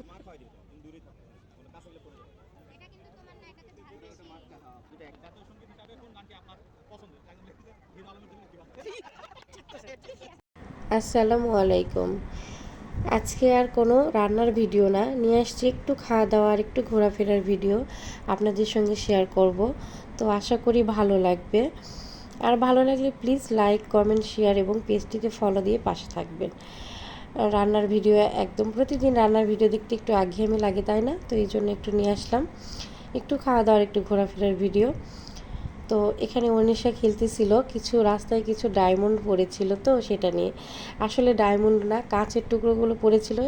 তুমি থাকো। কোনো কাছে গেলে পড়ে যাবে। এটা কিন্তু তোমার না এটাতে ঝাল বেশি। যেটা এক জাতীয় সংগীত হিসাবে কোন গানটি আপনার পছন্দের একদম লিখতে হিরো আলমের জন্য কি আসসালামু আলাইকুম। আজকে আর কোনো রান্নার ভিডিও না। নিয়ে আসছি একটু খাওয়া দাওয়ার একটু ঘোরাফেরার ভিডিও আপনাদের সঙ্গে শেয়ার করব। তো আশা করি ভালো লাগবে। আর ভালো লাগলে প্লিজ লাইক কমেন্ট শেয়ার এবং পেজটিকে ফলো দিয়ে পাশে থাকবেন। আর রান্নার ভিডিও, একদম প্রতিদিন রান্নার ভিডিও দেখতে একটু আগ্ঘেয়েমি লাগে, তাই না? তো এই জন্য একটু নিয়ে আসলাম। একটু খাওয়া দাওয়ার, একটু ঘোরাফেরার ভিডিও। তো এখানে অনিশা খেলতেছিল, কিছু রাস্তায় কিছু ডায়মন্ড পড়েছিল তো সেটা নিয়ে। আসলে ডায়মন্ড না, কাঁচের টুকরোগুলো পড়েছিল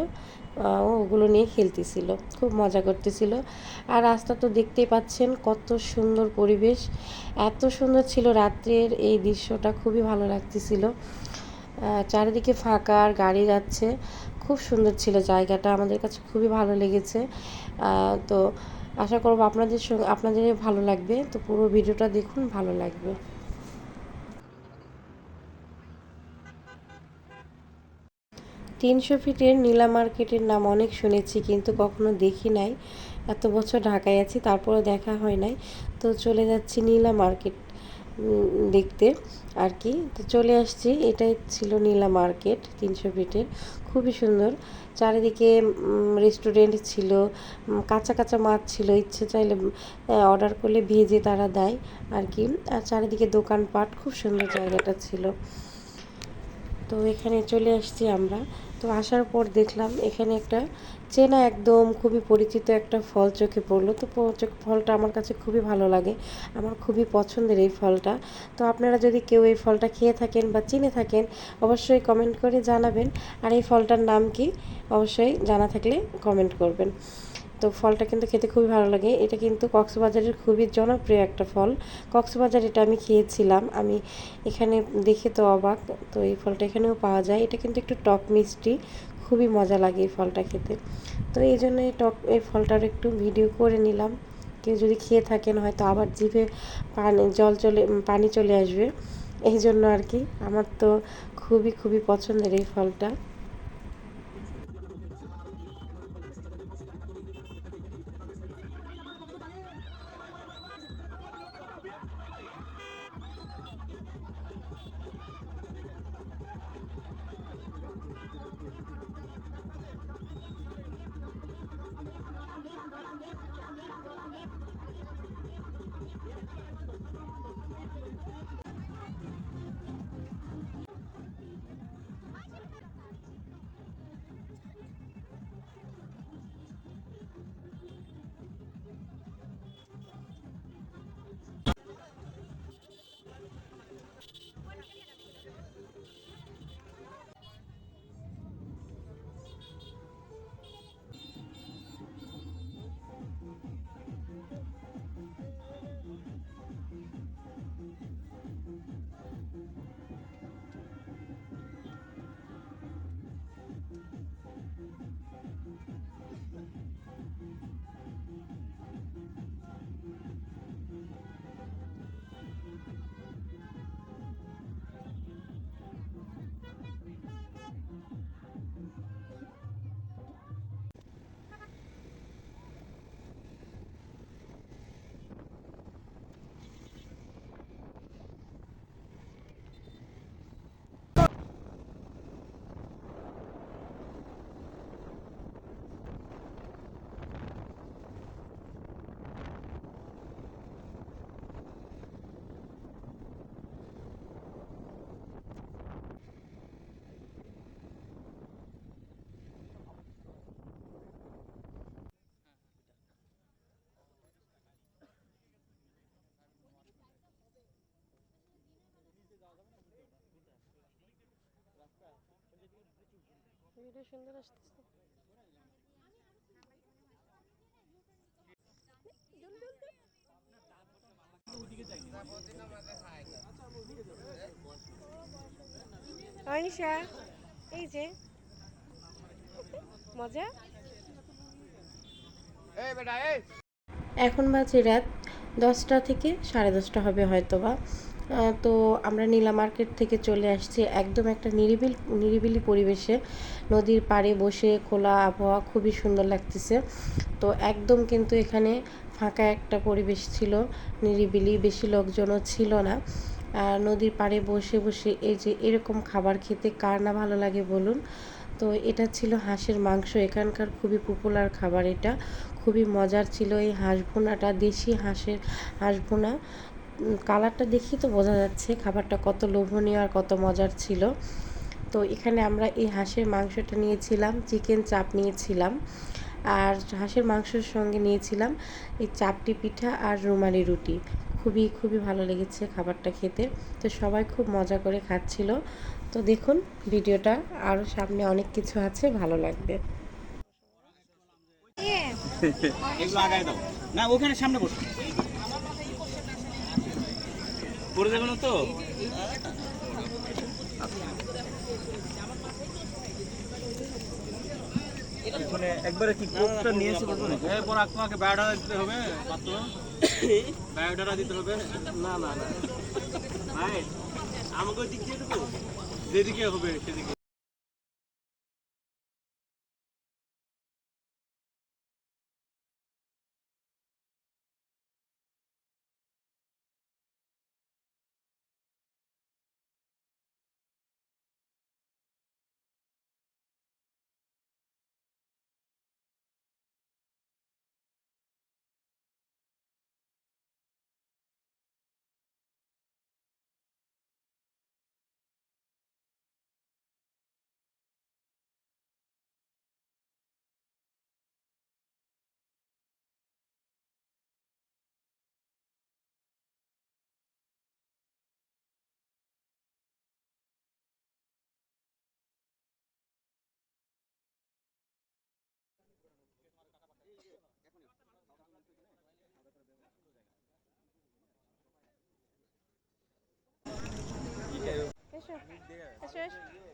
ওগুলো নিয়ে খেলতেছিল, খুব মজা করতেছিল। আর রাস্তা তো দেখতেই পাচ্ছেন কত সুন্দর পরিবেশ, এত সুন্দর ছিল রাত্রের এই দৃশ্যটা, খুবই ভালো লাগতেছিল। চারিদিকে ফাঁকা আর গাড়ি যাচ্ছে। খুব সুন্দর ছিল জায়গাটা, আমাদের কাছে খুবই ভালো লেগেছে। তো আশা করব আপনাদের সঙ্গে, আপনাদের ভালো লাগবে। তো পুরো ভিডিওটা দেখুন, ভালো লাগবে। তিনশো ফিটের নীলা মার্কেটের নাম অনেক শুনেছি, কিন্তু কখনো দেখি নাই। এত বছর ঢাকায় আছি তারপরে দেখা হয় নাই। তো চলে যাচ্ছি নীলা মার্কেট দেখতে আর কি। তো চলে আসছি। এটাই ছিল নীলা মার্কেট, তিনশো ফিটের। খুবই সুন্দর। চারিদিকে রেস্টুরেন্ট ছিল। কাঁচা কাঁচা মাছ ছিল। ইচ্ছে চাইলে অর্ডার করলে ভেজে তারা দেয় আর কি। আর চারিদিকে দোকানপাট। খুব সুন্দর জায়গাটা ছিল। তো এখানে চলে আসছি আমরা। তো আসার পর দেখলাম এখানে একটা চেনা একদম খুবই পরিচিত একটা ফল চোখে পড়ল। তো ফলটা আমার কাছে খুবই ভালো লাগে। আমার খুবই পছন্দের এই ফলটা। তো আপনারা যদি কেউ এই ফলটা খেয়ে থাকেন বা চিনে থাকেন, অবশ্যই কমেন্ট করে জানাবেন। আর এই ফলটার নাম কি? অবশ্যই জানা থাকলে কমেন্ট করবেন। তো ফলটা কিন্তু খেতে খুবই ভালো লাগে। এটা কিন্তু কক্সবাজারের খুবই জনপ্রিয় একটা ফল। কক্সবাজার এটা আমি খেয়েছিলাম। আমি এখানে দেখে তো অবাক, তো এই ফলটা এখানেও পাওয়া যায়। এটা কিন্তু একটু টক মিষ্টি, খুবই মজা লাগে এই ফলটা খেতে। তো এই জন্য এই টক, এই ফলটার একটু ভিডিও করে নিলাম। কেউ যদি খেয়ে থাকেন, হয়তো আবার জিভে পানি, জল চলে পানি চলে আসবে। এই জন্য আর কি। আমার তো খুবই খুবই পছন্দের এই ফলটা। ভিডিও সুন্দর আসতেছে অনিশা এই যে মজা এখন বাজে রাত দশটা থেকে সাড়ে দশটা হবে হয়তো বা তো আমরা নীলা মার্কেট থেকে চলে আসছি একদম একটা নিরিবিল, নিরিবিলি পরিবেশে। নদীর পাড়ে বসে খোলা আবহাওয়া খুবই সুন্দর লাগতেছে। তো একদম কিন্তু এখানে ফাঁকা একটা পরিবেশ ছিল, নিরিবিলি, বেশি লোকজনও ছিল না। আর নদীর পাড়ে বসে বসে এই যে এরকম খাবার খেতে কার না ভালো লাগে বলুন? তো এটা ছিল হাঁসের মাংস, এখানকার খুবই পপুলার খাবার এটা। খুবই মজার ছিল এই হাঁস ভুনাটা, দেশি হাঁসের হাঁস ভুনা। কালারটা দেখি তো বোঝা যাচ্ছে খাবারটা কত লোভনীয় আর কত মজার ছিল। তো এখানে আমরা এই হাঁসের মাংসটা নিয়েছিলাম চিকেন চাপ নিয়েছিলাম, আর হাঁসের মাংসের সঙ্গে নিয়েছিলাম এই চাপটি পিঠা আর রুমালি রুটি। খুবই খুবই ভালো লেগেছে খাবারটা খেতে। তো সবাই খুব মজা করে খাচ্ছিল। তো দেখুন, ভিডিওটা আরও সামনে অনেক কিছু আছে, ভালো লাগবে। না, ওখানে সামনে বসো। পড়ে যাবে না তো? মানে একবারে কি কোপটা নিয়ে বলব না এই পর তোমাকে বায়োডাটা দিতে হবে মাত্র বায়োডাটা দিতে হবে। না না না। ভাই আমাকে দিক দিয়ে দেবো যেদিকে হবে সেদিকে। এসো এসো এসো